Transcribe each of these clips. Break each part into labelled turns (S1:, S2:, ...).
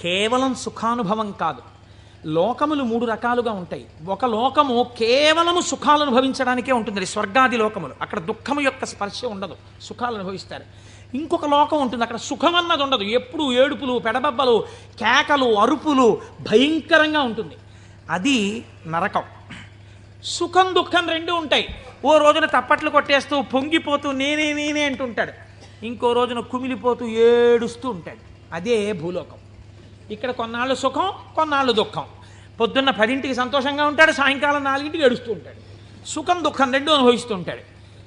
S1: కేవలం సుఖానుభవం కాదు. లోకములు మూడు రకాలుగా ఉంటాయి. ఒక లోకము కేవలము సుఖాలు అనుభవించడానికే ఉంటుంది. స్వర్గాది లోకములు. అక్కడ దుఃఖము యొక్క స్పర్శ ఉండదు. సుఖాలు అనుభవిస్తారు. ఇంకొక లోకం ఉంటుంది. అక్కడ సుఖం అన్నది ఉండదు. ఎప్పుడు ఏడుపులు పెడబబ్బలు కేకలు అరుపులు భయంకరంగా ఉంటుంది. అది నరకం. సుఖం దుఃఖం రెండు ఉంటాయి. ఓ రోజున తప్పట్లు కొట్టేస్తూ పొంగిపోతూ నేనే నేనే అంటుంటాడు. ఇంకో రోజున కుమిలిపోతూ ఏడుస్తూ ఉంటాడు. అదే భూలోకం. ఇక్కడ కొన్నాళ్ళు సుఖం కొన్నాళ్ళు దుఃఖం. పొద్దున్న పదింటికి సంతోషంగా ఉంటాడు సాయంకాలం నాలుగింటికి ఏడుస్తూ ఉంటాడు. సుఖం దుఃఖం రెండు అనుభవిస్తూ ఉంటాడు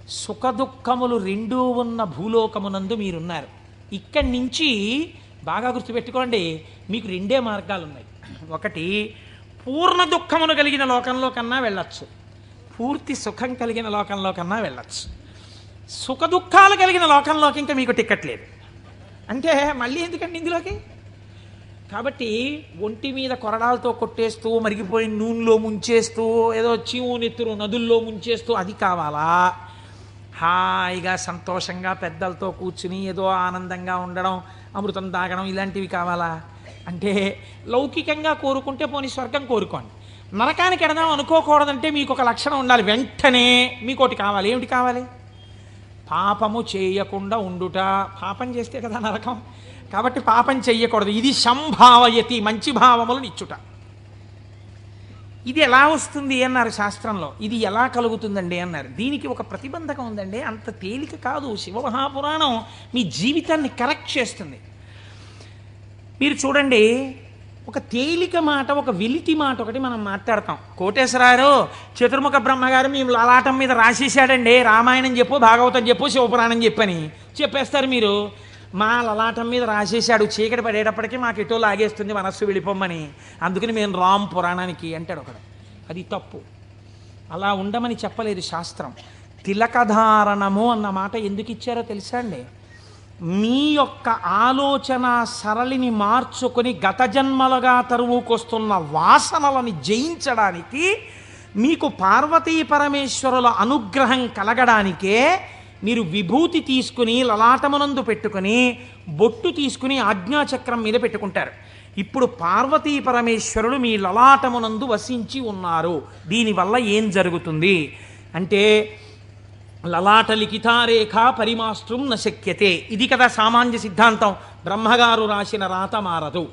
S1: సుఖ దుఃఖములు రెండూ ఉన్న భూలోకమునందు మీరున్నారు. ఇక్కడి నుంచి బాగా గుర్తుపెట్టుకోండి మీకు రెండే మార్గాలు ఉన్నాయి ఒకటి పూర్ణ దుఃఖమును కలిగిన లోకంలో కన్నా వెళ్ళచ్చు. పూర్తి సుఖం కలిగిన లోకంలో కన్నా వెళ్ళచ్చు. సుఖ దుఃఖాలు కలిగిన లోకంలోకి ఇంకా మీకు టికెట్ లేదు. అంటే మళ్ళీ ఎందుకండి ఇందులోకి? కాబట్టి ఒంటి మీద కొరడాలతో కొట్టేస్తూ మరిగిపోయిన నూనెలో ముంచేస్తూ ఏదో చీము నెత్తురు నదుల్లో ముంచేస్తూ అది కావాలా? హాయిగా సంతోషంగా పెద్దలతో కూర్చుని ఏదో ఆనందంగా ఉండడం అమృతం తాగడం ఇలాంటివి కావాలా? అంటే లౌకికంగా కోరుకుంటే పోనీ స్వర్గం కోరుకోండి. నరకానికి ఎడదాం అనుకోకూడదంటే మీకు ఒక లక్షణం ఉండాలి. వెంటనే మీకు ఒకటి కావాలి. ఏమిటి కావాలి? పాపము చేయకుండా ఉండుట. పాపం చేస్తే కదా నరకం. కాబట్టి పాపం చెయ్యకూడదు. ఇది సంభావయతి మంచి భావములను ఇచ్చుట. ఇది ఎలా వస్తుంది అన్నారు శాస్త్రంలో. ఇది ఎలా కలుగుతుందండి అన్నారు. దీనికి ఒక ప్రతిబంధకం ఉందండి. అంత తేలిక కాదు. శివమహాపురాణం మీ జీవితాన్ని కరెక్ట్ చేస్తుంది. మీరు చూడండి ఒక తేలిక మాట ఒక వెలితి మాట ఒకటి మనం మాట్లాడతాం. కోటేశ్వరారు చతుర్ముఖ బ్రహ్మగారు మేము లలాటం మీద రాసేసాడండి రామాయణం చెప్పు భాగవతం చెప్పు శివపురాణం చెప్పని చెప్పేస్తారు మీరు. మా లలాటం మీద రాసేశాడు. చీకటి పడేటప్పటికీ మాకు ఎటో లాగేస్తుంది మనస్సు వెళ్ళిపోమ్మని అందుకని మేము రామ్ పురాణానికి అంటాడు ఒకడు. అది తప్పు. అలా ఉండమని చెప్పలేదు శాస్త్రం. తిలకధారణము అన్న మాట ఎందుకు ఇచ్చారో తెలుసా అండి? మీ యొక్క ఆలోచన సరళిని మార్చుకొని గత జన్మలుగా తరువుకొస్తున్న వాసనలని జయించడానికి మీకు పార్వతీ పరమేశ్వరుల అనుగ్రహం కలగడానికే మీరు విభూతి తీసుకుని లలాటమునందు పెట్టుకుని బొట్టు తీసుకుని ఆజ్ఞాచక్రం మీద పెట్టుకుంటారు. ఇప్పుడు పార్వతీ పరమేశ్వరులు మీ లలాటమునందు వసించి ఉన్నారు. దీనివల్ల ఏం జరుగుతుంది? అంటే లలాట లిఖితారేఖ పరిమాస్త్రం నశక్యతే ఇది కదా సామాన్య సిద్ధాంతం. బ్రహ్మగారు రాసిన రాత మారదు.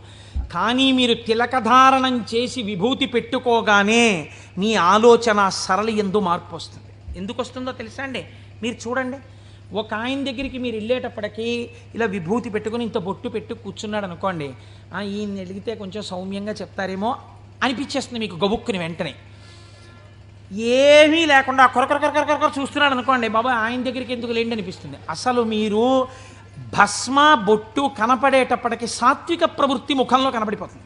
S1: కానీ మీరు తిలకధారణం చేసి విభూతి పెట్టుకోగానే మీ ఆలోచన సరళి ఎందు మార్పు వస్తుంది. ఎందుకు వస్తుందో తెలుసా అండి? మీరు చూడండి. ఒక ఆయన దగ్గరికి మీరు వెళ్ళేటప్పటికీ ఇలా విభూతి పెట్టుకుని ఇంత బొట్టు పెట్టు కూర్చున్నాడు అనుకోండి. ఈయన అడిగితే కొంచెం సౌమ్యంగా చెప్తారేమో అనిపించేస్తుంది మీకు గబుక్కుని వెంటనే. ఏమీ లేకుండా కొరకొర కొరకొర కొరకొర చూస్తున్నాడు అనుకోండి. బాబా ఆయన దగ్గరికి ఎందుకు లేండి అనిపిస్తుంది. అసలు మీరు భస్మ బొట్టు కనపడేటప్పటికి సాత్విక ప్రవృత్తి ముఖంలో కనబడిపోతుంది.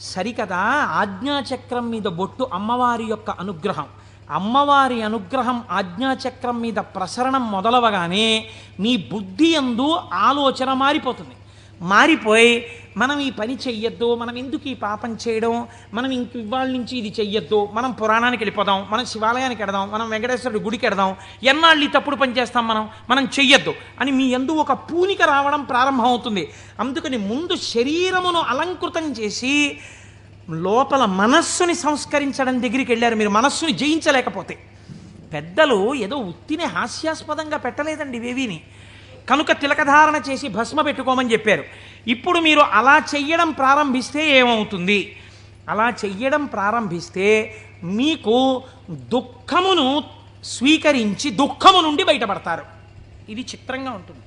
S1: సరికదా? ఆజ్ఞాచక్రం మీద బొట్టు అమ్మవారి యొక్క అనుగ్రహం. అమ్మవారి అనుగ్రహం ఆజ్ఞాచక్రం మీద ప్రసరణం మొదలవగానే మీ బుద్ధి ఎందు ఆలోచన మారిపోతుంది. మారిపోయి మనం ఈ పని చెయ్యొద్దు మనం ఎందుకు ఈ పాపం చేయడం మనం ఇంక ఇవాళ నుంచి ఇది చెయ్యొద్దు మనం పురాణానికి వెళ్ళిపోదాం మనం శివాలయానికి వెడదాం మనం వెంకటేశ్వరుడి గుడికి వెడదాం ఎన్నాళ్ళు ఈ తప్పుడు పని చేస్తాం మనం మనం చెయ్యొద్దు అని మీ ఎందు ఒక పూనిక రావడం ప్రారంభమవుతుంది. అందుకని ముందు శరీరమును అలంకృతం చేసి లోపల మనస్సుని సంస్కరించడం దగ్గరికి వెళ్ళారు. మీరు మనస్సుని జయించలేకపోతే. పెద్దలు ఏదో ఉత్తిని హాస్యాస్పదంగా పెట్టలేదండి ఇవేవీని కనుక తిలకధారణ చేసి భస్మ పెట్టుకోమని చెప్పారు. ఇప్పుడు మీరు అలా చెయ్యడం ప్రారంభిస్తే ఏమవుతుంది? అలా చెయ్యడం ప్రారంభిస్తే మీకు దుఃఖమును స్వీకరించి దుఃఖము నుండి బయటపడతారు. ఇది చిత్రంగా ఉంటుంది.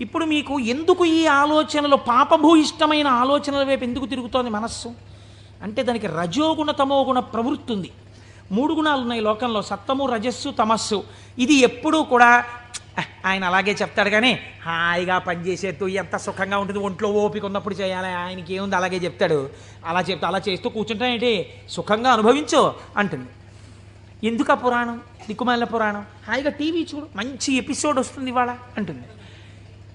S1: ఇప్పుడు మీకు ఎందుకు ఈ ఆలోచనలు పాపభూయిష్టమైన ఆలోచనల వైపు ఎందుకు తిరుగుతోంది మనస్సు? అంటే దానికి రజోగుణ తమోగుణ ప్రవృత్తి ఉంది మూడు గుణాలు ఉన్నాయి లోకంలో. సత్తము రజస్సు తమస్సు. ఇది ఎప్పుడూ కూడా ఆయన అలాగే చెప్తాడు కానీ హాయిగా పనిచేసేస్తూ ఎంత సుఖంగా ఉంటుంది. ఒంట్లో ఓపిక ఉన్నప్పుడు చేయాలి. ఆయనకి ఏముంది? అలాగే చెప్తాడు. అలా చెప్తా అలా చేస్తూ కూర్చుంటానేంటి సుఖంగా అనుభవించు అంటుంది. ఎందుకు ఆ పురాణం? దిక్కుమాలిన పురాణం? హాయిగా టీవీ చూడు. మంచి ఎపిసోడ్ వస్తుంది ఇవాళ అంటుంది.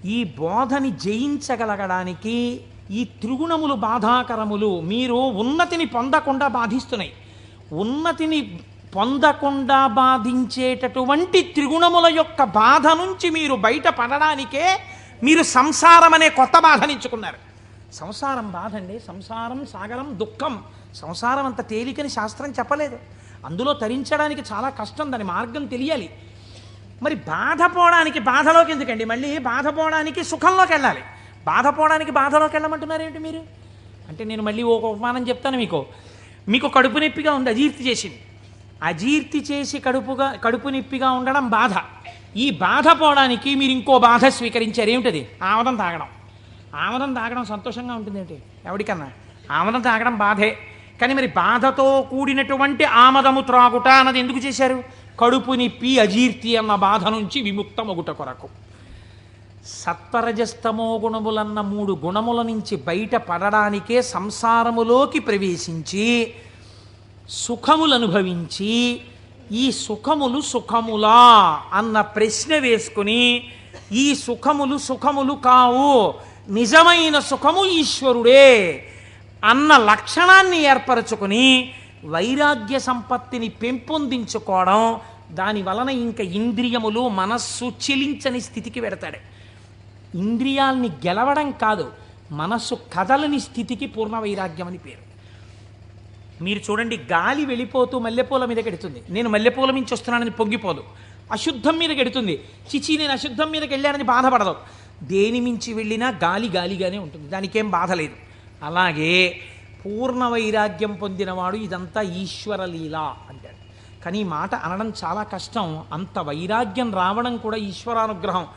S1: ఈ బోధని జయించగలగడానికి ఈ త్రిగుణములు బాధాకరములు మీరు ఉన్నతిని పొందకుండా బాధిస్తున్నాయి. ఉన్నతిని పొందకుండా బాధించేటటువంటి త్రిగుణముల యొక్క బాధ నుంచి మీరు బయటపడడానికే మీరు సంసారం అనే కొత్త బాధనించుకున్నారు సంసారం బాధ అండి సంసారం సాగరం దుఃఖం. సంసారం అంత తేలికని శాస్త్రం చెప్పలేదు. అందులో తరించడానికి చాలా కష్టం దాని మార్గం తెలియాలి. మరి బాధపోవడానికి బాధలోకి ఎందుకండి? మళ్ళీ బాధపోవడానికి సుఖంలోకి వెళ్ళాలి. బాధపోవడానికి బాధలోకి వెళ్ళమంటున్నారేంటి మీరు? అంటే నేను మళ్ళీ ఒక ఉపమానం చెప్తాను మీకు. మీకు కడుపు నొప్పిగా ఉంది? అజీర్తి చేసింది. అజీర్తి చేసి కడుపుగా కడుపు నొప్పిగా ఉండడం బాధ. ఈ బాధ పోవడానికి మీరు ఇంకో బాధ స్వీకరించారు. ఏమిటది? ఆమదం తాగడం. ఆమదం తాగడం సంతోషంగా ఉంటుంది ఏంటి? ఎవరికన్నా ఆమదం తాగడం బాధే. కానీ మరి బాధతో కూడినటువంటి ఆమదము త్రాగుట అన్నది ఎందుకు చేశారు? కడుపు నొప్పి అజీర్తి అన్న బాధ నుంచి విముక్తమగుట కొరకు. సత్వరజస్తమో గుణములన్న మూడు గుణముల నుంచి బయటపడడానికే సంసారములోకి ప్రవేశించి సుఖములు అనుభవించి ఈ సుఖములు సుఖములా అన్న ప్రశ్న వేసుకుని ఈ సుఖములు సుఖములు కావు నిజమైన సుఖము ఈశ్వరుడే అన్న లక్షణాన్ని ఏర్పరచుకుని వైరాగ్య సంపత్తిని పెంపొందించుకోవడం దాని వలన ఇంకా ఇంద్రియములు మనస్సు చెలించని స్థితికి పెడతాడు ఇంద్రియాల్ని గెలవడం కాదు మనస్సు కదలని స్థితికి పూర్ణ వైరాగ్యం అని పేరు. మీరు చూడండి గాలి వెళ్ళిపోతూ మల్లెపూల మీద గెడుతుంది. నేను మల్లెపూల మించి వస్తున్నానని పొంగిపోదు. అశుద్ధం మీద గెడుతుంది. చిచి నేను అశుద్ధం మీదకి వెళ్ళానని బాధపడదు. దేని మించి వెళ్ళినా గాలి గాలిగానే ఉంటుంది. దానికేం బాధ లేదు. అలాగే పూర్ణ వైరాగ్యం పొందినవాడు ఇదంతా ఈశ్వరలీల అంటాడు. కానీ ఈ మాట అనడం చాలా కష్టం. అంత వైరాగ్యం రావడం కూడా ఈశ్వరానుగ్రహం.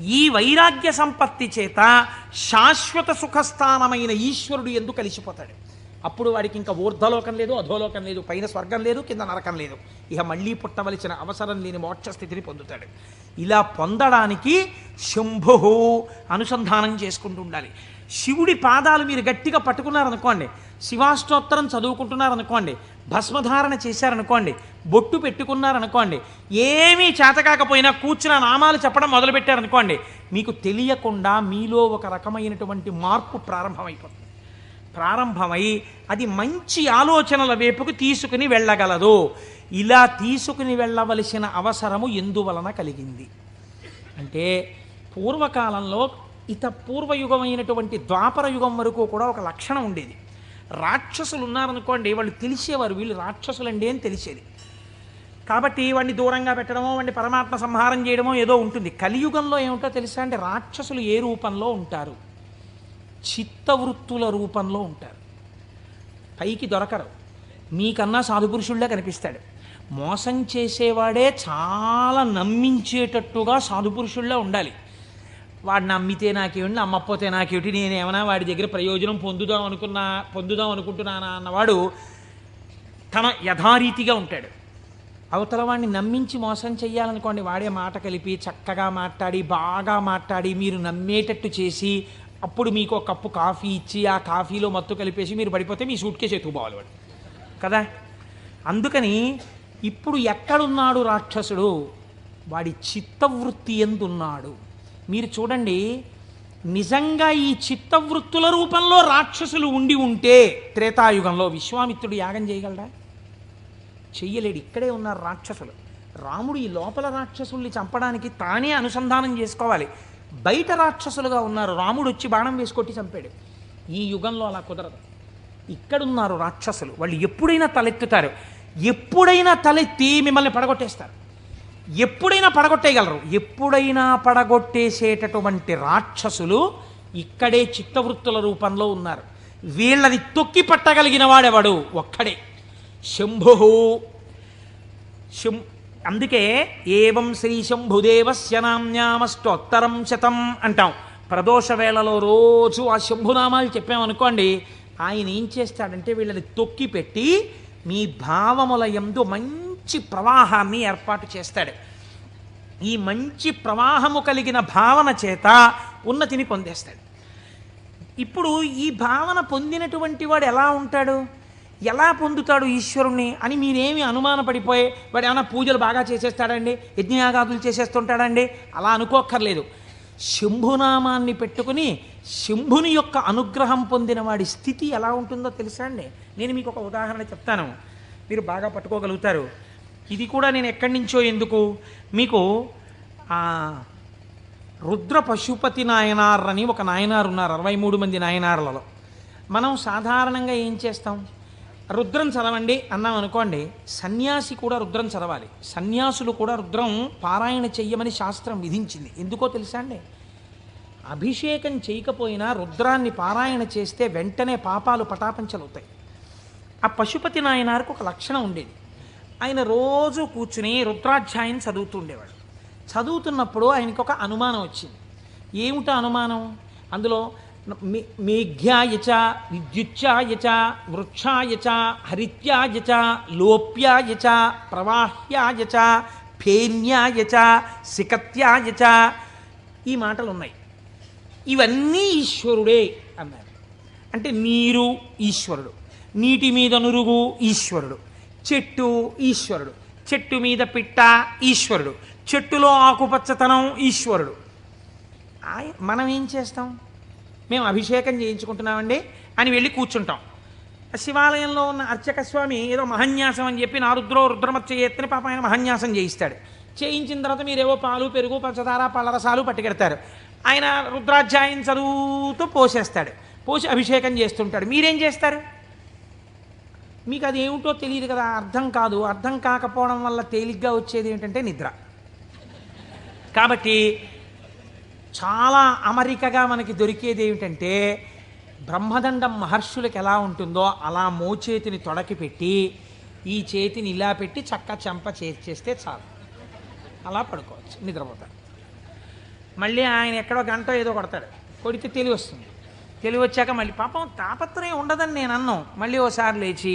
S1: ఈ వైరాగ్య సంపత్తి చేత శాశ్వత సుఖస్థానమైన ఈశ్వరుడు ఎందుకు కలిసిపోతాడు. అప్పుడు వాడికి ఇంకా ఊర్ధలోకం లేదు అధోలోకం లేదు పైన స్వర్గం లేదు కింద నరకం లేదు. ఇక మళ్ళీ పుట్టవలసిన అవసరం లేని మోక్షస్థితిని పొందుతాడు. ఇలా పొందడానికి శంభు అనుసంధానం చేసుకుంటూ ఉండాలి. శివుడి పాదాలు మీరు గట్టిగా పట్టుకున్నారనుకోండి శివాష్టోత్తరం చదువుకుంటున్నారనుకోండి భస్మధారణ చేశారనుకోండి బొట్టు పెట్టుకున్నారనుకోండి ఏమీ చేతకాకపోయినా కూర్చున్న నామాలు చెప్పడం మొదలుపెట్టారనుకోండి మీకు తెలియకుండా మీలో ఒక రకమైనటువంటి మార్పు ప్రారంభమైపోతుంది. ప్రారంభమై అది మంచి ఆలోచనల వైపుకు తీసుకుని వెళ్ళగలదు. ఇలా తీసుకుని వెళ్ళవలసిన అవసరము ఎందువలన కలిగింది? అంటే పూర్వకాలంలో ఇత పూర్వయుగమైనటువంటి ద్వాపర యుగం వరకు కూడా ఒక లక్షణం ఉండేది. రాక్షసులు ఉన్నారనుకోండి వాళ్ళు తెలిసేవారు వీళ్ళు రాక్షసులండి అని తెలిసేది. కాబట్టి వాడిని దూరంగా పెట్టడమో వాడిని పరమాత్మ సంహారం చేయడమో ఏదో ఉంటుంది. కలియుగంలో ఏమిటో తెలుసా అంటే రాక్షసులు ఏ రూపంలో ఉంటారు? చిత్తవృత్తుల రూపంలో ఉంటారు. పైకి దొరకరు. మీకన్నా సాధుపురుషుళ్ళే కనిపిస్తాడు. మోసం చేసేవాడే చాలా నమ్మించేటట్టుగా సాధుపురుషుళ్ళే ఉండాలి. వాడు నమ్మితే నాకేమిటి నమ్మకపోతే నాకేమిటి నేనేమైనా వాడి దగ్గర ప్రయోజనం పొందుదాం అనుకున్నా పొందుదాం అనుకుంటున్నానా అన్నవాడు తన యథారీతిగా ఉంటాడు. అవతల వాడిని నమ్మించి మోసం చేయాలనుకోండి వాడే మాట కలిపి చక్కగా మాట్లాడి బాగా మాట్లాడి మీరు నమ్మేటట్టు చేసి అప్పుడు మీకు ఒక కప్పు కాఫీ ఇచ్చి ఆ కాఫీలో మత్తు కలిపేసి మీరు పడిపోతే మీ సూట్కే చేతుకుపోవాలి వాడు. కదా? అందుకని ఇప్పుడు ఎక్కడున్నాడు రాక్షసుడు? వాడి చిత్తవృత్తి ఎందున్నాడు? మీరు చూడండి నిజంగా ఈ చిత్తవృత్తుల రూపంలో రాక్షసులు ఉండి ఉంటే త్రేతాయుగంలో విశ్వామిత్రుడు యాగం చేయగలడా? చెయ్యలేడు ఇక్కడే ఉన్నారు రాక్షసులు. రాముడు ఈ లోపల రాక్షసుల్ని చంపడానికి తానే అనుసంధానం చేసుకోవాలి. బయట రాక్షసులుగా ఉన్నారు రాముడు వచ్చి బాణం వేసుకొట్టి చంపాడు. ఈ యుగంలో అలా కుదరదు. ఇక్కడున్నారు రాక్షసులు వాళ్ళు ఎప్పుడైనా తలెత్తుతారు. ఎప్పుడైనా తలెత్తి మిమ్మల్ని పడగొట్టేస్తారు. ఎప్పుడైనా పడగొట్టేయగలరు. ఎప్పుడైనా పడగొట్టేసేటటువంటి రాక్షసులు ఇక్కడే చిత్తవృత్తుల రూపంలో ఉన్నారు. వీళ్ళని తొక్కి పట్టగలిగిన వాడెవడు? ఒక్కడే. శంభు శం అందుకే ఏవం శ్రీ శంభుదేవస్య నామ్యామస్తోత్తరం శతం అంటాం. ప్రదోష వేళలో రోజు ఆ శంభునామాలు చెప్పామనుకోండి ఆయన ఏం చేస్తాడంటే వీళ్ళని తొక్కి పెట్టి మీ భావముల ఎందు మంచి మంచి ప్రవాహాన్ని ఏర్పాటు చేస్తాడు. ఈ మంచి ప్రవాహము కలిగిన భావన చేత ఉన్నతిని పొందేస్తాడు. ఇప్పుడు ఈ భావన పొందినటువంటి వాడు ఎలా ఉంటాడు? ఎలా పొందుతాడు ఈశ్వరుణ్ణి అని మీరేమి అనుమానపడిపోయి వాడు ఏమైనా పూజలు బాగా చేసేస్తాడండి? యజ్ఞయాగాదులు చేసేస్తుంటాడండి? అలా అనుకోక్కర్లేదు. శంభునామాన్ని పెట్టుకుని శంభుని యొక్క అనుగ్రహం పొందిన వాడి స్థితి ఎలా ఉంటుందో తెలుసా అండి? నేను మీకు ఒక ఉదాహరణ చెప్తాను. మీరు బాగా పట్టుకోగలుగుతారు. ఇది కూడా నేను ఎక్కడి నుంచో ఎందుకు? మీకు రుద్ర పశుపతి నాయనార్ అని ఒక నాయనారు ఉన్నారు అరవై మూడు మంది నాయనార్లలో. మనం సాధారణంగా ఏం చేస్తాం? రుద్రం చదవండి అన్నాం అనుకోండి సన్యాసి కూడా రుద్రం చదవాలి. సన్యాసులు కూడా రుద్రం పారాయణ చెయ్యమని శాస్త్రం విధించింది. ఎందుకో తెలుసా అండి? అభిషేకం చేయకపోయినా రుద్రాన్ని పారాయణ చేస్తే వెంటనే పాపాలు పటాపంచలవుతాయి. ఆ పశుపతి నాయనారికి ఒక లక్షణం ఉండేది. ఆయన రోజు కూర్చుని రుద్రాధ్యాయం చదువుతుండేవాడు. చదువుతున్నప్పుడు ఆయనకి ఒక అనుమానం వచ్చింది. ఏమిట అనుమానం? అందులో మేఘ్యాయచ విద్యుచ్చాయచ వృక్షాయచ హరిత్యాయచ లోప్యాయచ ప్రవాహ్యాయచ ఫేన్యాయచ సికత్యాయచ ఈ మాటలు ఉన్నాయి ఇవన్నీ ఈశ్వరుడే అన్నారు. అంటే నీరు ఈశ్వరుడు. నీటి మీద నురుగు ఈశ్వరుడు. చెట్టు ఈశ్వరుడు. చెట్టు మీద పిట్ట ఈశ్వరుడు. చెట్టులో ఆకుపచ్చతనం ఈశ్వరుడు. మనం ఏం చేస్తాం? మేము అభిషేకం చేయించుకుంటున్నామండి అని వెళ్ళి కూర్చుంటాం. శివాలయంలో ఉన్న అర్చక స్వామి ఏదో మహన్యాసం అని చెప్పి నా రుద్రో రుద్రమచ్చ ఎత్తని పాప ఆయన మహన్యాసం చేయిస్తాడు. చేయించిన తర్వాత మీరేవో పాలు పెరుగు పంచదార పళ్ళరసాలు పట్టుకెడతారు. ఆయన రుద్రాధ్యాయం చదువుతూ పోసేస్తాడు. పోసి అభిషేకం చేస్తుంటాడు. మీరేం చేస్తారు? మీకు అది ఏమిటో తెలియదు కదా అర్థం కాదు. అర్థం కాకపోవడం వల్ల తేలిగ్గా వచ్చేది ఏంటంటే నిద్ర. కాబట్టి చాలా అమరికగా మనకి దొరికేది ఏమిటంటే బ్రహ్మదండం మహర్షులకు ఎలా ఉంటుందో అలా మోచేతిని తొడకి పెట్టి ఈ చేతిని ఇలా పెట్టి చక్క చెంప చేస్తే చాలు. అలా పడుకోవచ్చు నిద్రపోతారు. మళ్ళీ ఆయన ఎక్కడో గంట ఏదో కొడతాడు. కొడితే తెలివి వస్తుంది తెలివి వచ్చాక మళ్ళీ పాపం తాపత్రయం ఉండదని నేను అన్నాం. మళ్ళీ ఓసారి లేచి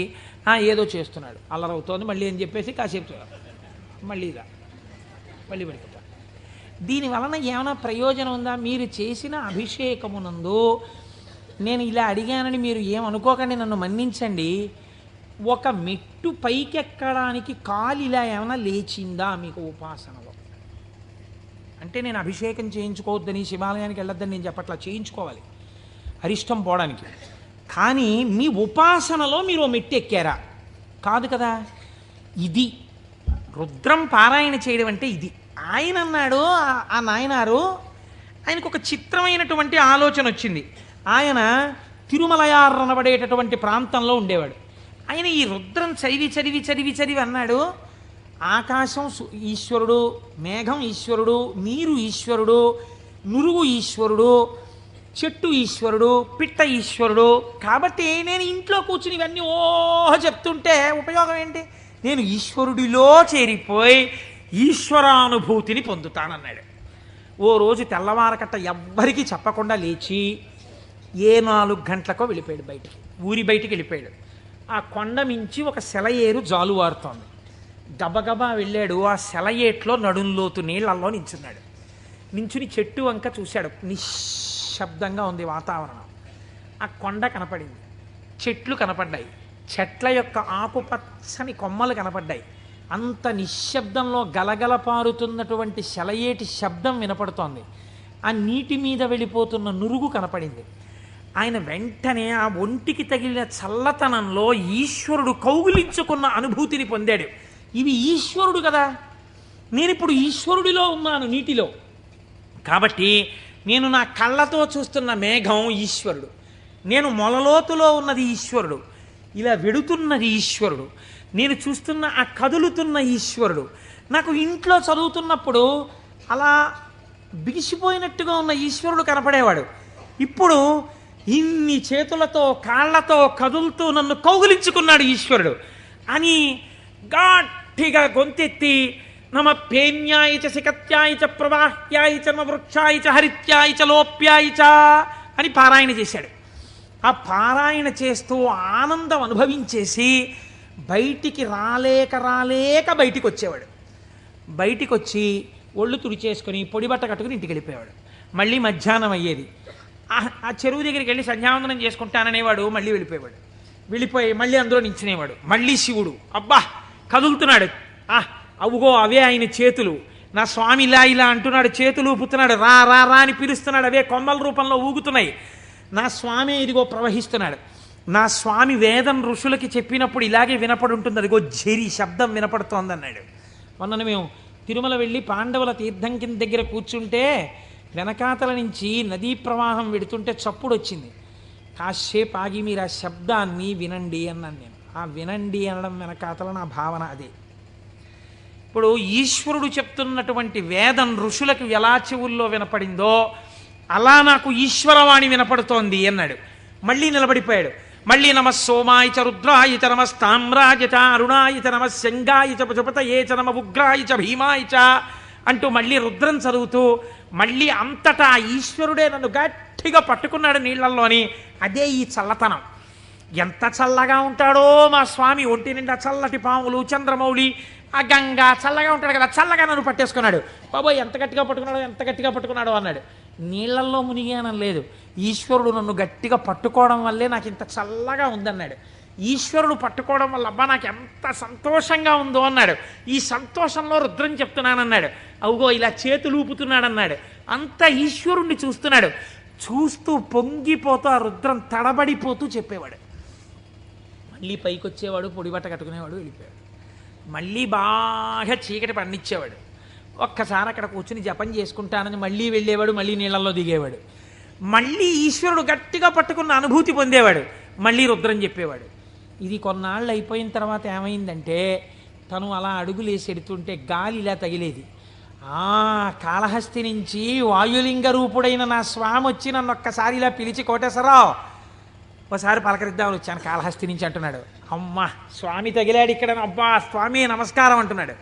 S1: ఏదో చేస్తున్నాడు. అల్లరవుతోంది. మళ్ళీ అని చెప్పేసి కాసేపు మళ్ళీ ఇలా మళ్ళీ పడిపోతాడు దీని వలన ఏమైనా ప్రయోజనం ఉందా? మీరు చేసిన అభిషేకమునందు నేను ఇలా అడిగానని మీరు ఏమనుకోకండి నన్ను మన్నించండి. ఒక మెట్టు పైకెక్కడానికి కాలు ఇలా ఏమైనా లేచిందా మీకు ఉపాసనలో? అంటే నేను అభిషేకం చేయించుకోవద్దని శివాలయానికి వెళ్ళొద్దని నేను చెప్పట్లా చేయించుకోవాలి. అరిష్టం పోవడానికి. కానీ మీ ఉపాసనలో మీరు ఓ మెట్టు ఎక్కారా కాదు కదా. ఇది రుద్రం పారాయణ చేయడం అంటే ఇది. ఆయన అన్నాడు ఆ- నాయనారు ఆయనకు ఒక చిత్రమైనటువంటి ఆలోచన వచ్చింది. ఆయన తిరుమలయార్ అనబడేటటువంటి ప్రాంతంలో ఉండేవాడు. ఆయన ఈ రుద్రం చదివి చదివి చదివి చదివి అన్నాడు ఆకాశం ఈశ్వరుడు మేఘం ఈశ్వరుడు నీరు ఈశ్వరుడు నురుగు ఈశ్వరుడు చెట్టు ఈశ్వరుడు పిట్ట ఈశ్వరుడు. కాబట్టి నేను ఇంట్లో కూర్చుని ఇవన్నీ ఓహ చెప్తుంటే ఉపయోగం ఏంటి? నేను ఈశ్వరుడిలో చేరిపోయి ఈశ్వరానుభూతిని పొందుతానన్నాడు. ఓ రోజు తెల్లవారకట్ట ఎవ్వరికీ చెప్పకుండా లేచి ఏ నాలుగు గంటలకో వెళ్ళిపోయాడు బయటికి. ఊరి బయటికి వెళ్ళిపోయాడు. ఆ కొండ మించి ఒక సెలయేరు జాలువారుతోంది గబగబా వెళ్ళాడు. ఆ సెలయేట్లో నడుంలోతు నీళ్ళల్లో నించున్నాడు. నించుని చెట్టు వంక చూశాడు. నిశ్శబ్దంగా ఉంది వాతావరణం. ఆ కొండ కనపడింది. చెట్లు కనపడ్డాయి. చెట్ల యొక్క ఆకుపచ్చని కొమ్మలు కనపడ్డాయి. అంత నిశ్శబ్దంలో గలగల పారుతున్నటువంటి శలయేటి శబ్దం వినపడుతోంది. ఆ నీటి మీద వెళ్ళిపోతున్న నురుగు కనపడింది. ఆయన వెంటనే ఆ ఒంటికి తగిలిన చల్లతనంలో ఈశ్వరుడు కౌగులించుకున్న అనుభూతిని పొందాడు. ఇవి ఈశ్వరుడు కదా. నేను ఇప్పుడు ఈశ్వరుడిలో ఉన్నాను నీటిలో. కాబట్టి నేను నా కళ్ళతో చూస్తున్న మేఘం ఈశ్వరుడు. నేను మొలలోతులో ఉన్నది ఈశ్వరుడు. ఇలా వెడుతున్నది ఈశ్వరుడు. నేను చూస్తున్న ఆ కదులుతున్న ఈశ్వరుడు. నాకు ఇంట్లో చదువుతున్నప్పుడు అలా బిగిసిపోయినట్టుగా ఉన్న ఈశ్వరుడు కనపడేవాడు. ఇప్పుడు ఇన్ని చేతులతో కాళ్ళతో కదులుతూ నన్ను కౌగులించుకున్నాడు ఈశ్వరుడు. అని గట్టిగా గొంతెత్తి నమ పేన్యాయ చ శిఖత్యాయ చ ప్రవాహ్యాయ చ నమ వృక్షాయ చ హరిత్యాయ చ లోప్యాయ చ అని పారాయణ చేశాడు. ఆ పారాయణ చేస్తూ ఆనందం అనుభవించేసి బయటికి రాలేక రాలేక బయటికి వచ్చేవాడు బయటికి వచ్చి ఒళ్ళు తుడిచేసుకొని పొడి బట్ట కట్టుకుని ఇంటికి వెళ్ళిపోయేవాడు. మళ్ళీ మధ్యాహ్నం అయ్యేది. ఆ- ఆ చెరువు దగ్గరికి వెళ్ళి సంధ్యావందనం చేసుకుంటాననేవాడు మళ్ళీ వెళ్ళిపోయేవాడు. వెళ్ళిపోయి మళ్ళీ అందులో నించునేవాడు. మళ్ళీ శివుడు అబ్బా కదులుతున్నాడు. ఆ అవుగో అవే ఆయన చేతులు. నా స్వామి ఇలా ఇలా అంటున్నాడు చేతులు ఊపుతున్నాడు రా రా రా అని పిలుస్తున్నాడు అవే కొమ్మల రూపంలో ఊగుతున్నాయి. నా స్వామి ఇదిగో ప్రవహిస్తున్నాడు. నా స్వామి వేదం ఋషులకి చెప్పినప్పుడు ఇలాగే వినపడి ఉంటుంది అదిగో జరి శబ్దం వినపడుతోంది అన్నాడు. మొన్న మేము తిరుమల వెళ్ళి పాండవుల తీర్థం కింద దగ్గర కూర్చుంటే వెనకాతల నుంచి నదీ ప్రవాహం వెడుతుంటే చప్పుడు వచ్చింది. కాసేపు ఆగి మీరు ఆ శబ్దాన్ని వినండి అన్నాను నేను. ఆ వినండి అనడం వెనకాతల నా భావన అదే. ఇప్పుడు ఈశ్వరుడు చెప్తున్నటువంటి వేదం ఋషులకు ఎలా చెవుల్లో వినపడిందో అలా నాకు ఈశ్వరవాణి వినపడుతోంది అన్నాడు. మళ్ళీ నిలబడిపోయాడు. మళ్ళీ నమ సోమాయిచ చ రుద్రాయ చ నమస్తామ్రాయ చ అరుణాయ చ నమ శంగాయ చ చ నమ ఉగ్రాయి చ భీమాయ చ అంటూ మళ్ళీ రుద్రం చదువుతూ మళ్ళీ అంతటా ఈశ్వరుడే నన్ను గట్టిగా పట్టుకున్నాడు నీళ్ళల్లోని అదే ఈ చల్లతనం. ఎంత చల్లగా ఉంటాడో మా స్వామి ఒంటి నిండా చల్లటి పాములు చంద్రమౌళి ఆ గంగ చల్లగా ఉంటాడు కదా చల్లగా నన్ను పట్టేసుకున్నాడు. బాబోయ్ ఎంత గట్టిగా పట్టుకున్నాడో ఎంత గట్టిగా పట్టుకున్నాడో అన్నాడు. నీళ్ళల్లో మునిగానం లేదు. ఈశ్వరుడు నన్ను గట్టిగా పట్టుకోవడం వల్లే నాకు ఇంత చల్లగా ఉందన్నాడు. ఈశ్వరుడు పట్టుకోవడం వల్ల అబ్బా నాకు ఎంత సంతోషంగా ఉందో అన్నాడు. ఈ సంతోషంలో రుద్రం చెప్తున్నానన్నాడు. అవుగో ఇలా చేతులు ఊపుతున్నాడన్నాడు. అంత ఈశ్వరుణ్ణి చూస్తున్నాడు. చూస్తూ పొంగిపోతూ ఆ రుద్రం తడబడిపోతూ చెప్పేవాడు. మళ్ళీ పైకి వచ్చేవాడు కట్టుకునేవాడు వెళ్ళిపోయాడు. మళ్ళీ బాగా చీకటి పండించేవాడు. ఒక్కసారి అక్కడ కూర్చుని జపం చేసుకుంటానని మళ్ళీ వెళ్ళేవాడు మళ్ళీ నీళ్ళల్లో దిగేవాడు. మళ్ళీ ఈశ్వరుడు గట్టిగా పట్టుకున్న అనుభూతి పొందేవాడు. మళ్ళీ రుద్రం చెప్పేవాడు. ఇది కొన్నాళ్ళు అయిపోయిన తర్వాత ఏమైందంటే తను అలా అడుగులేసి ఎడుతుంటే గాలి ఇలా తగిలేది. ఆ కాళహస్తి నుంచి వాయులింగ రూపుడైన నా స్వామి వచ్చి నన్ను ఒక్కసారి ఇలా పిలిచి కోటేశ్వరరావు ఒకసారి పలకరిద్దామని వచ్చాను కాళహస్తి నుంచి అంటున్నాడు. అమ్మా స్వామి తగిలాడు ఇక్కడ. అబ్బా స్వామి నమస్కారం అంటున్నాడు.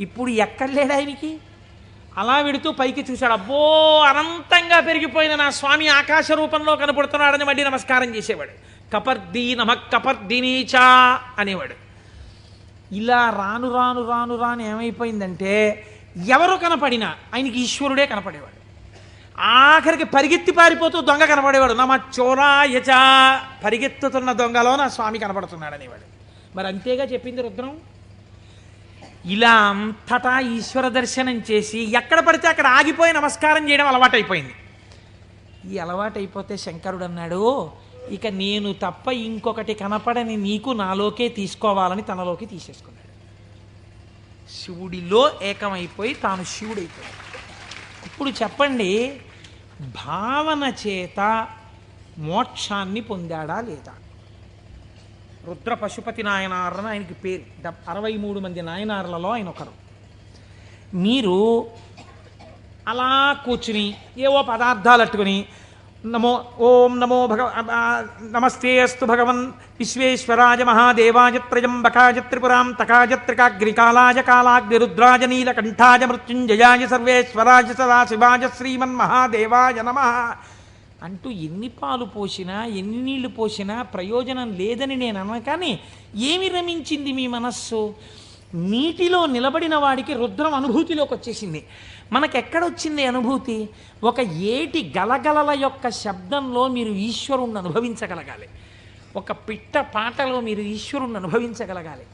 S1: ఇప్పుడు ఎక్కడ లేడు ఆయనకి? అలా వెడుతూ పైకి చూశాడు. అబ్బో అనంతంగా పెరిగిపోయిన నా స్వామి ఆకాశ రూపంలో కనపడుతున్నాడని మళ్ళీ నమస్కారం చేసేవాడు. కపర్ది నమ కపర్దినీచా అనేవాడు. ఇలా రాను రాను రాను రాను ఏమైపోయిందంటే ఎవరు కనపడినా ఆయనకి ఈశ్వరుడే కనపడేవాడు. ఆఖరికి పరిగెత్తి పారిపోతూ దొంగ కనపడేవాడు నమ చోరాయచ పరిగెత్తుతున్న దొంగలో నా స్వామి కనబడుతున్నాడు అనేవాడు. మరి అంతేగా చెప్పింది రుద్రం? ఇలా అంతటా ఈశ్వర దర్శనం చేసి ఎక్కడ పడితే అక్కడ ఆగిపోయి నమస్కారం చేయడం అలవాటైపోయింది. ఈ అలవాటైపోతే శంకరుడు అన్నాడు ఇక నేను తప్ప ఇంకొకటి కనపడని నీకు నాలోకే తీసుకోవాలని తనలోకి తీసేసుకున్నాడు. శివుడిలో ఏకమైపోయి తాను శివుడైపోయాడు. ఇప్పుడు చెప్పండి భావన చేత మోక్షాన్ని పొందాడా లేదా? రుద్ర పశుపతి నాయనారని ఆయనకి పేరు. అరవై మూడు మంది నాయనార్లలో ఆయన ఒకరు మీరు అలా కూర్చుని ఏవో పదార్థాలు అట్టుకుని నమో ఓం నమో భగ నమస్తే అస్తు భగవన్ విశ్వేశ్వరాయ మహాదేవాయ త్రయంబకాయ త్రిపురాం తకాయ త్రికాగ్నికాలాయ కాలాగ్నిరుద్రాయ నీలకంఠాయ మృత్యుంజయాయ సర్వేశ్వరాయ సదాశివాయ శ్రీమన్మహాదేవాయ నమ. అంటూ ఎన్ని పాలు పోసినా ఎన్ని నీళ్ళు పోసినా ప్రయోజనం లేదని నేను అన్నా కానీ ఏమి రమించింది మీ మనస్సు? నీటిలో నిలబడిన వాడికి రుద్రం అనుభూతిలోకి వచ్చేసింది. మనకెక్కడొచ్చింది అనుభూతి? ఒక ఏటి గలగలల యొక్క శబ్దంలో మీరు ఈశ్వరుణ్ణి అనుభవించగలగాలి. ఒక పిట్ట పాటలో మీరు ఈశ్వరుణ్ణి అనుభవించగలగాలి.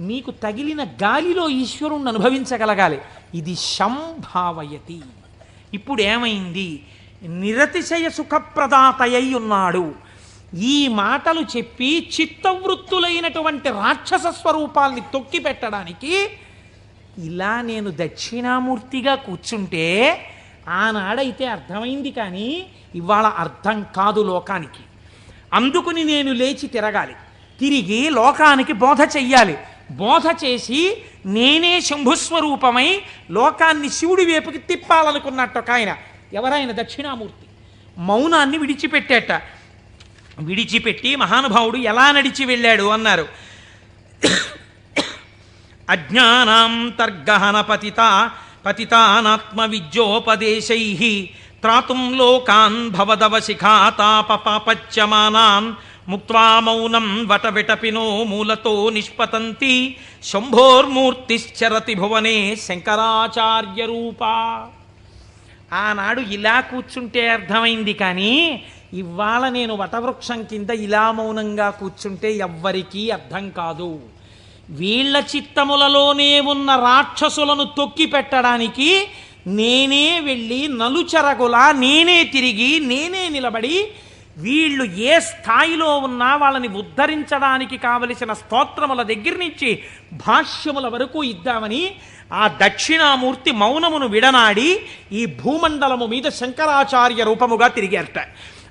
S1: మీకు తగిలిన గాలిలో ఈశ్వరుణ్ణి అనుభవించగలగాలి. ఇది సంభావయతి. ఇప్పుడు ఏమైంది నిరతిశయ సుఖప్రదాతయ్య ఉన్నాడు ఈ మాటలు చెప్పి చిత్తవృత్తులైనటువంటి రాక్షస స్వరూపాల్ని తొక్కి పెట్టడానికి ఇలా నేను దక్షిణామూర్తిగా కూర్చుంటే ఆనాడైతే అర్థమైంది కానీ ఇవాళ అర్థం కాదు లోకానికి. అందుకుని నేను లేచి తిరగాలి. తిరిగి లోకానికి బోధ చెయ్యాలి. బోధ చేసి నేనే శంభుస్వరూపమై లోకాన్ని శివుడి వైపుకి తిప్పాలనుకున్నట్టు ఒక ఆయన. ఎవరాయన? దక్షిణామూర్తి. మౌనాన్ని విడిచిపెట్టేట. విడిచిపెట్టి మహానుభావుడు ఎలా నడిచి వెళ్ళాడు అన్నారు. అజ్ఞానాంతర్గహన పతిత పతితానాత్మ విద్యోపదేశై త్రాతుం లోకాన్ భవదవ శిఖాతాప పాపచ్యమానాన్ మౌనం వటవిటపినో మూలతో నిష్పతంతి. శంభోర్మూర్తిశ్చరతి భువనే శంకరాచార్య రూప ఆనాడు ఇలా కూర్చుంటే అర్థమైంది కానీ ఇవాళ నేను వటవృక్షం కింద ఇలా మౌనంగా కూర్చుంటే ఎవ్వరికీ అర్థం కాదు. వీళ్ళ చిత్తములలోనే ఉన్న రాక్షసులను తొక్కి పెట్టడానికి నేనే వెళ్ళి నలుచరగులా నేనే తిరిగి నేనే నిలబడి వీళ్ళు ఏ స్థాయిలో ఉన్నా వాళ్ళని ఉద్ధరించడానికి కావలసిన స్తోత్రముల దగ్గర నుంచి భాష్యముల వరకు ఇద్దామని ఆ దక్షిణామూర్తి మౌనమును విడనాడి ఈ భూమండలము మీద శంకరాచార్య రూపముగా తిరిగారట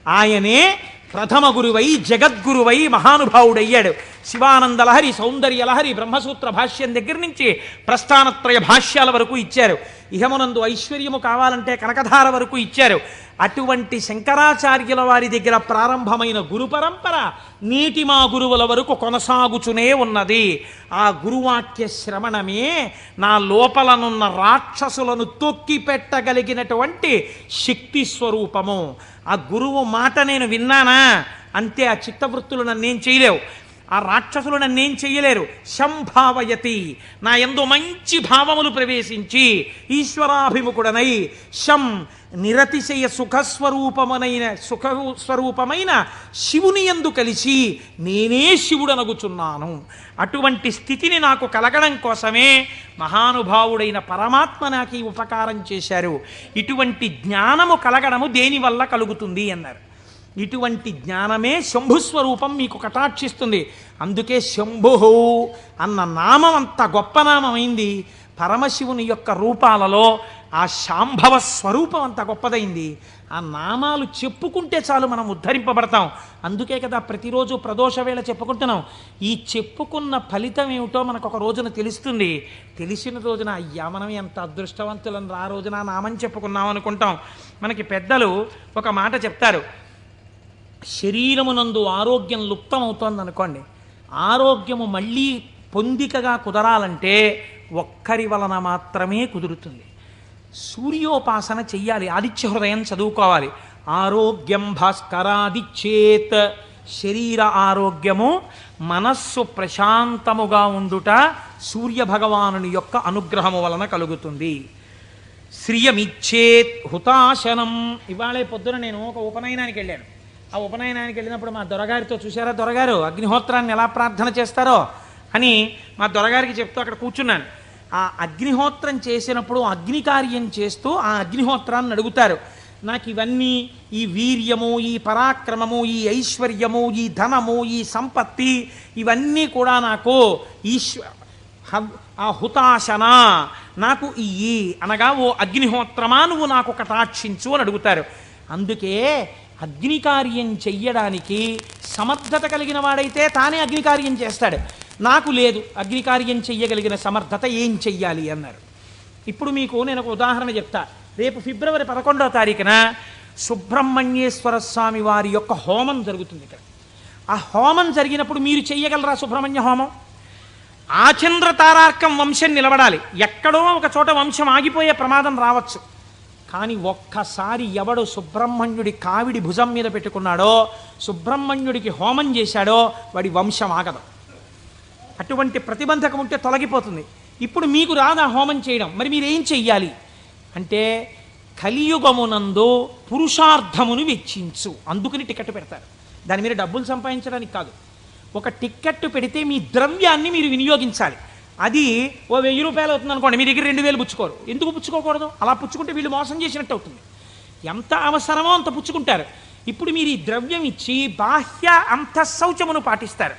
S1: ఆయనే ప్రథమ గురువై జగద్గురువై మహానుభావుడయ్యాడు. శివానంద లహరి సౌందర్యలహరి బ్రహ్మసూత్ర భాష్యం దగ్గర నుంచి ప్రస్థానత్రయ భాష్యాల వరకు ఇచ్చారు. ఇహమునందు ఐశ్వర్యము కావాలంటే కనకధార వరకు ఇచ్చారు. అటువంటి శంకరాచార్యుల వారి దగ్గర ప్రారంభమైన గురు పరంపర నీటి మా గురువుల వరకు కొనసాగుచునే ఉన్నది. ఆ గురువాక్య శ్రవణమే నా లోపలనున్న రాక్షసులను తొక్కి పెట్టగలిగినటువంటి శక్తి స్వరూపము. ఆ గురువు మాట నేను విన్నానా? అంతే ఆ చిత్తవృత్తులు నన్నేం చేయలేవు. ఆ రాక్షసులు నన్నేం చెయ్యలేరు. శంభావయతి. నా ఎందు మంచి భావములు ప్రవేశించి ఈశ్వరాభిముఖుడనై శం నిరతిశయ సుఖస్వరూపమునైన సుఖ స్వరూపమైన శివుని ఎందు కలిసి నేనే శివుడనగుచున్నాను. అటువంటి స్థితిని నాకు కలగడం కోసమే మహానుభావుడైన పరమాత్మ నాకు ఈ ఉపకారం చేశారు. ఇటువంటి జ్ఞానము కలగడము దేనివల్ల కలుగుతుంది అన్నారు. ఇటువంటి జ్ఞానమే శంభుస్వరూపం మీకు కటాక్షిస్తుంది. అందుకే శంభు అన్న నామం అంత గొప్ప నామమైంది. పరమశివుని యొక్క రూపాలలో ఆ శాంభవ స్వరూపం అంత గొప్పదైంది. ఆ నామాలు చెప్పుకుంటే చాలు మనం ఉద్ధరింపబడతాం. అందుకే కదా ప్రతిరోజు ప్రదోష వేళ చెప్పుకుంటున్నాం. ఈ చెప్పుకున్న ఫలితం ఏమిటో మనకు ఒక రోజున తెలుస్తుంది. తెలిసిన రోజున అయ్యా మనం ఎంత అదృష్టవంతులం ఆ రోజున ఆ నామం చెప్పుకున్నాం అనుకుంటాం. మనకి పెద్దలు ఒక మాట చెప్తారు. శరీరమునందు ఆరోగ్యం లుప్తమవుతోంది అనుకోండి ఆరోగ్యము మళ్ళీ పొందికగా కుదరాలంటే ఒక్కరి వలన మాత్రమే కుదురుతుంది. సూర్యోపాసన చెయ్యాలి ఆదిత్య హృదయం చదువుకోవాలి. ఆరోగ్యం భాస్కరాదిచ్చేత్. శరీర ఆరోగ్యము మనస్సు ప్రశాంతముగా ఉండుట సూర్య భగవానుని యొక్క అనుగ్రహము వలన కలుగుతుంది. శ్రియమిచ్చేత్ హుతాశనం. ఇవాళే పొద్దున నేను ఒక ఉపనయనానికి వెళ్ళాను. ఆ ఉపనయనానికి వెళ్ళినప్పుడు మా దొరగారితో చూసారా దొరగారు అగ్నిహోత్రాన్ని ఎలా ప్రార్థన చేస్తారో? అని మా దొరగారికి చెప్తూ అక్కడ కూర్చున్నాను. ఆ అగ్నిహోత్రం చేసినప్పుడు అగ్ని కార్యం చేస్తూ ఆ అగ్నిహోత్రాన్ని అడుగుతారు. నాకు ఇవన్నీ ఈ వీర్యము ఈ పరాక్రమము ఈ ఐశ్వర్యము ఈ ధనము ఈ సంపత్తి ఇవన్నీ కూడా నాకు ఈశ్వ ఆ హుతాశన నాకు ఇయ్యి అనగా ఓ అగ్నిహోత్రమా నువ్వు నాకు కటాక్షించు అని అడుగుతారు. అందుకే అగ్నికార్యం చెయ్యడానికి సమర్థత కలిగిన వాడైతే తానే అగ్నికార్యం చేస్తాడు. నాకు లేదు అగ్నికార్యం చెయ్యగలిగిన సమర్థత ఏం చెయ్యాలి అన్నారు. ఇప్పుడు మీకు నేను ఒక ఉదాహరణ చెప్తా. రేపు ఫిబ్రవరి పదకొండవ తారీఖున సుబ్రహ్మణ్యేశ్వర స్వామి వారి యొక్క హోమం జరుగుతుంది ఇక్కడ. ఆ హోమం జరిగినప్పుడు మీరు చెయ్యగలరా సుబ్రహ్మణ్య హోమం? ఆచంద్ర తారార్కం వంశం నిలబడాలి. ఎక్కడో ఒక చోట వంశం ఆగిపోయే ప్రమాదం రావచ్చు. కానీ ఒక్కసారి ఎవడు సుబ్రహ్మణ్యుడి కావిడి భుజం మీద పెట్టుకున్నాడో సుబ్రహ్మణ్యుడికి హోమం చేశాడో వాడి వంశం ఆగదు. అటువంటి ప్రతిబంధకం ఉంటే తొలగిపోతుంది. ఇప్పుడు మీకు రాదా హోమం చేయడం? మరి మీరేం చెయ్యాలి? అంటే కలియుగమునందు పురుషార్థమును వెచ్చించు. అందుకని టికెట్ పెడతారు. దాని మీద డబ్బులు సంపాదించడానికి కాదు. ఒక టిక్కెట్ పెడితే మీ ద్రవ్యాన్ని మీరు వినియోగించాలి. అది ఓ వెయ్యి రూపాయలు అవుతుంది అనుకోండి మీ దగ్గర రెండు వేలు పుచ్చుకోరు. ఎందుకు పుచ్చుకోకూడదు? అలా పుచ్చుకుంటే వీళ్ళు మోసం చేసినట్టు అవుతుంది. ఎంత అవసరమో అంత పుచ్చుకుంటారు. ఇప్పుడు మీరు ఈ ద్రవ్యం ఇచ్చి బాహ్య అంతఃశౌచమును పాటిస్తారు.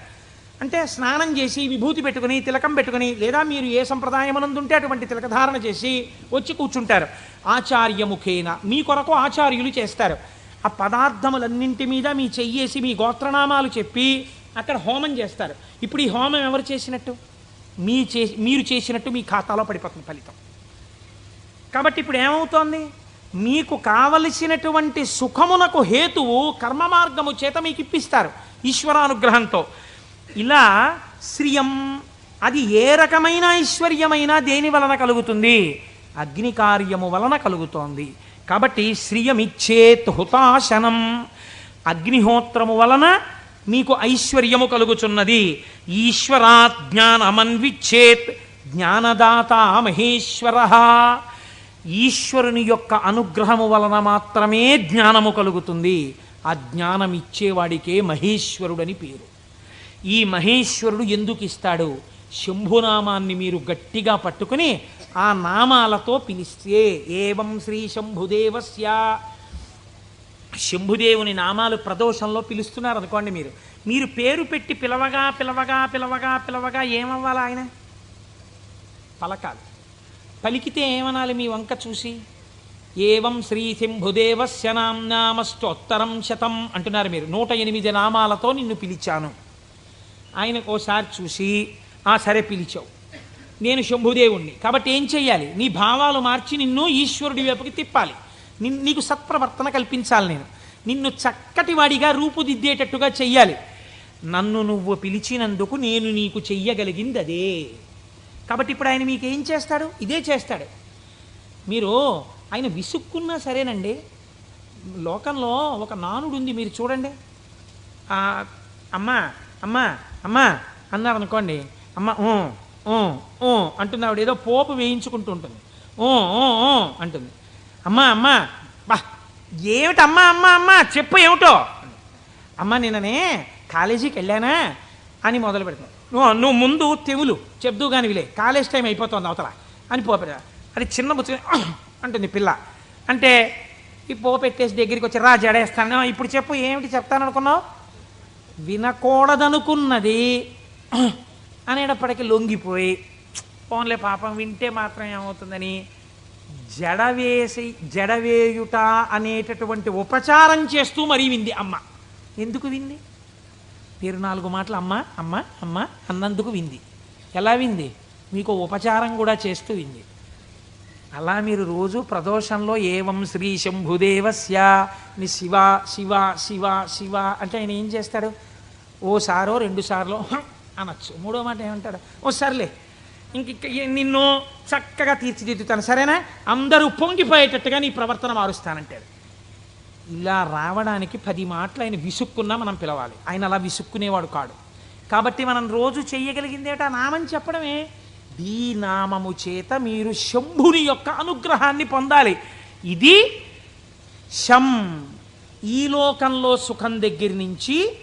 S1: అంటే స్నానం చేసి విభూతి పెట్టుకుని తిలకం పెట్టుకుని లేదా మీరు ఏ సంప్రదాయమునందుంటే అటువంటి తిలకధారణ చేసి వచ్చి కూర్చుంటారు. ఆచార్యముఖేన మీ కొరకు ఆచార్యులు చేస్తారు. ఆ పదార్థములన్నింటి మీద మీ చెయ్యేసి మీ గోత్రనామాలు చెప్పి అక్కడ హోమం చేస్తారు. ఇప్పుడు ఈ హోమం ఎవరు చేసినట్టు? మీ చే మీరు చేసినట్టు మీ ఖాతాలో పడిపోతుంది ఫలితం. కాబట్టి ఇప్పుడు ఏమవుతోంది? మీకు కావలసినటువంటి సుఖమునకు హేతువు కర్మ మార్గము చేత మీకు ఇప్పిస్తారు ఈశ్వరానుగ్రహంతో. ఇలా శ్రియం అది ఏ రకమైన ఐశ్వర్యమైనా దేని వలన కలుగుతుంది? అగ్ని కార్యము వలన కలుగుతోంది. కాబట్టి శ్రియమిచ్చేత్ హుతాశనం. అగ్నిహోత్రము వలన మీకు ఐశ్వర్యము కలుగుచున్నది. ఈశ్వరాత్ జ్ఞానమన్విచ్చేత్ జ్ఞానదాత మహేశ్వర. ఈశ్వరుని యొక్క అనుగ్రహము వలన మాత్రమే జ్ఞానము కలుగుతుంది. ఆ జ్ఞానం ఇచ్చేవాడికే మహేశ్వరుడని పేరు. ఈ మహేశ్వరుడు ఎందుకు ఇస్తాడు? శంభునామాన్ని మీరు గట్టిగా పట్టుకుని ఆ నామాలతో పిలిస్తే ఏవం శ్రీ శంభుదేవస్య శంభుదేవుని నామాలు ప్రదోషంలో పిలుస్తున్నారు అనుకోండి మీరు. మీరు పేరు పెట్టి పిలవగా పిలవగా పిలవగా పిలవగా ఏమవ్వాలి ఆయన? పలకాలి. పలికితే ఏమనాలి మీ వంక చూసి? ఏవం శ్రీ శంభుదేవస్య నామ్నామస్తోత్తరం శతం అంటున్నారు మీరు. నూట ఎనిమిది నామాలతో నిన్ను పిలిచాను. ఆయనకు ఓసారి చూసి ఆ సరే పిలిచావు. నేను శంభుదేవుణ్ణి. కాబట్టి ఏం చెయ్యాలి? నీ భావాలు మార్చి నిన్ను ఈశ్వరుడి వైపుకి తిప్పాలి. నీకు సత్ప్రవర్తన కల్పించాలి నేను. నిన్ను చక్కటి వాడిగా రూపుదిద్దేటట్టుగా చెయ్యాలి. నన్ను నువ్వు పిలిచినందుకు నేను నీకు చెయ్యగలిగింది అదే కాబట్టి ఇప్పుడు ఆయన మీకు ఏం చేస్తాడు? ఇదే చేస్తాడు. మీరు ఆయన విసుక్కున్నా సరేనండి. లోకంలో ఒక నానుడు ఉంది మీరు చూడండి. అమ్మా అమ్మా అమ్మా అన్నారు అనుకోండి అమ్మ ఓ ఓ అంటుంది ఆవిడ. ఏదో పోపు వేయించుకుంటూ ఉంటుంది. ఓ ఓ అంటుంది. అమ్మా అమ్మా బా ఏమిటమ్మా అమ్మా అమ్మా అమ్మా చెప్పు ఏమిటో. అమ్మ నిన్ననే కాలేజీకి వెళ్ళానా అని మొదలు పెడతాను నువ్వు నువ్వు ముందు తెవులు చెప్దు కానీ విలే. కాలేజ్ టైం అయిపోతుంది అవతల. అని పోపెడతా అది చిన్న బుచ్చుకొని అంటుంది పిల్ల. అంటే ఈ పో పెట్టేసి దగ్గరికి వచ్చి రా జడేస్తాను. ఇప్పుడు చెప్పు ఏమిటి చెప్తాను అనుకున్నావు? వినకూడదనుకున్నది. అనేటప్పటికి లొంగిపోయి. పోన్లే పాపం వింటే మాత్రం ఏమవుతుందని. జడవేసి జడవేయుట అనేటటువంటి ఉపచారం చేస్తూ మరీ వింది అమ్మ. ఎందుకు వింది? మీరు నాలుగు మాటలు అమ్మ అమ్మ అమ్మ అన్నందుకు వింది. ఎలా వింది? మీకు ఉపచారం కూడా చేస్తూ వింది. అలా మీరు రోజు ప్రదోషంలో ఏవం శ్రీ శంభుదేవస్య ని శివ శివ శివ శివ అంటే ఆయన ఏం చేస్తాడు? ఓసారో రెండు సార్లు అనొచ్చు. మూడో మాట ఏమంటాడు? ఓ సర్లే ఇంక నిన్ను చక్కగా తీర్చిదిద్దుతాను సరేనా? అందరూ పొంగిపోయేటట్టుగా నీ ప్రవర్తన మారుస్తానంటాడు ఇలా రావడానికి పది మాటలు ఆయన విసుక్కున్నా మనం పిలవాలి. ఆయన అలా విసుక్కునేవాడు కాడు. కాబట్టి మనం రోజు చేయగలిగిందేటా నామని నామం చెప్పడమే. ఈ నామము చేత మీరు శంభుని యొక్క అనుగ్రహాన్ని పొందాలి. ఇది శం. ఈ లోకంలో సుఖం దగ్గర నుంచి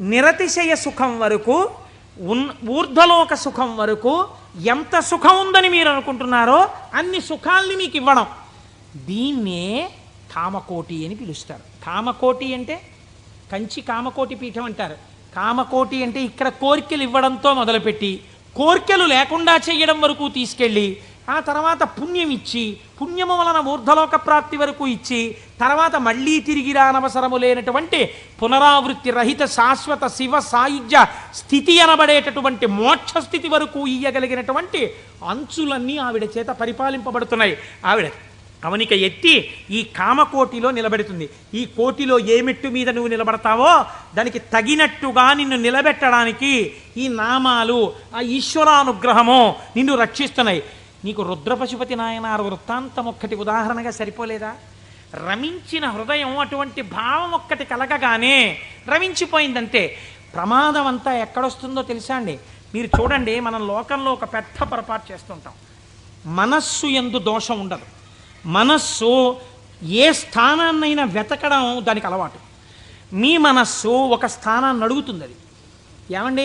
S1: నిరతిశయ సుఖం వరకు ఉన్ ఊర్ధ్వలోక సుఖం వరకు ఎంత సుఖం ఉందని మీరు అనుకుంటున్నారో అన్ని సుఖాల్ని మీకు ఇవ్వడం. దీన్నే కామకోటి అని పిలుస్తారు. కామకోటి అంటే కంచి కామకోటి పీఠం అంటారు. కామకోటి అంటే ఇక్కడ కోరికలు ఇవ్వడంతో మొదలుపెట్టి కోరికలు లేకుండా చేయడం వరకు తీసుకెళ్ళి ఆ తర్వాత పుణ్యం ఇచ్చి పుణ్యము వలన ఊర్ధలోక ప్రాప్తి వరకు ఇచ్చి తర్వాత మళ్ళీ తిరిగి రానవసరము లేనటువంటి పునరావృత్తి రహిత శాశ్వత శివ సాయుధ్య స్థితి అనబడేటటువంటి మోక్ష స్థితి వరకు ఇయ్యగలిగినటువంటి అంచులన్నీ ఆవిడ చేత పరిపాలింపబడుతున్నాయి. ఆవిడ అవనిక ఎత్తి ఈ కామకోటిలో నిలబెడుతుంది. ఈ కోటిలో ఏ మెట్టు మీద నువ్వు నిలబడతావో దానికి తగినట్టుగా నిన్ను నిలబెట్టడానికి ఈ నామాలు ఆ ఈశ్వరానుగ్రహము నిన్ను రక్షిస్తున్నాయి. నీకు రుద్రపశుపతి నాయనారు వృత్తాంతం ఒక్కటి ఉదాహరణగా సరిపోలేదా? రమించిన హృదయం అటువంటి భావం ఒక్కటి కలగగానే రమించిపోయిందంతే. ప్రమాదం అంతా ఎక్కడొస్తుందో తెలుసా అండి? మీరు చూడండి మనం లోకంలో ఒక పెద్ద పొరపాటు చేస్తుంటాం. మనస్సు ఎందు దోషం ఉండదు. మనస్సు ఏ స్థానాన్నైనా వెతకడం దానికి అలవాటు. మీ మనస్సు ఒక స్థానాన్ని అడుగుతుంది అది. ఏమండి?